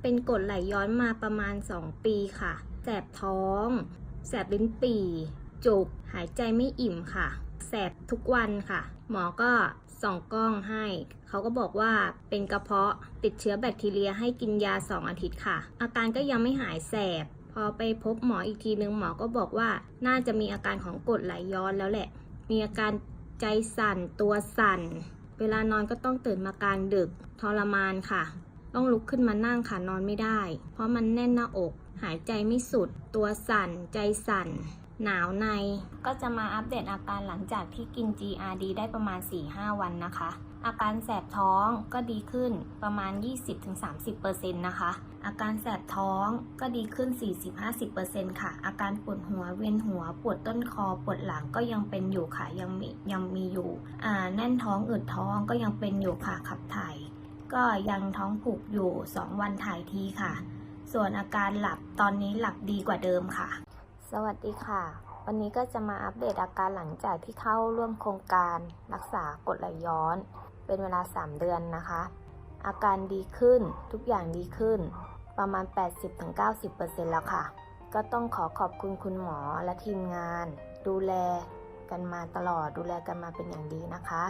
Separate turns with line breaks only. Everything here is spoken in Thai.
เป็นกดไหลย้อนมาประมาณ 2 ปีค่ะ แสบท้อง แสบลิ้นปี่ จุก หายใจไม่อิ่มค่ะ แสบทุกวันค่ะ หมอก็ส่องกล้องให้ เขาก็บอกว่าเป็นกระเพาะติดเชื้อแบคทีเรียให้กินยา 2 อาทิตย์ค่ะ อาการก็ยังไม่หายแสบ พอไปพบหมออีกทีนึงหมอก็บอกว่า น่าจะมีอาการของกดไหลย้อนแล้วแหละ มีอาการใจสั่นตัวสั่น เวลานอนก็ต้องตื่นมากลางดึกทรมานค่ะ ต้องลุกขึ้นมานั่งค่ะนอนไม่ได้ เพราะมันแน่นหน้าอก หายใจไม่สุด ตัวสั่น ใจสั่น หนาวในก็จะมาอัปเดตอาการหลังจากที่กิน GRD ได้ประมาณ 4-5 วันนะคะ อาการแสบท้องก็ดีขึ้นประมาณ 20-30%นะคะ อาการแสบท้องก็ดีขึ้น 40-50%ค่ะ อาการปวดหัวเวียนหัว ปวดต้นคอปวดหลังก็ยังเป็นอยู่ค่ะ ยังมียังมีอยู่อ่าแน่นท้องอืดท้องก็ยังเป็นอยู่ค่ะขับถ่าย ก็ยังท้องผูกอยู่ 2 วันถ่ายทีค่ะ ส่วนอาการหลับตอนนี้หลับดีกว่าเดิมค่ะ สวัสดีค่ะ วันนี้ก็จะมาอัปเดตอาการหลังจากที่เข้าร่วมโครงการรักษากรดไหลย้อน เป็นเวลา 3 เดือนนะคะ อาการดีขึ้นทุกอย่างดีขึ้น ประมาณ 80-90%แล้วค่ะ ก็ต้องขอขอบคุณคุณหมอและทีมงาน ดูแลกันมาตลอดดูแลกันมาเป็นอย่างดีนะคะ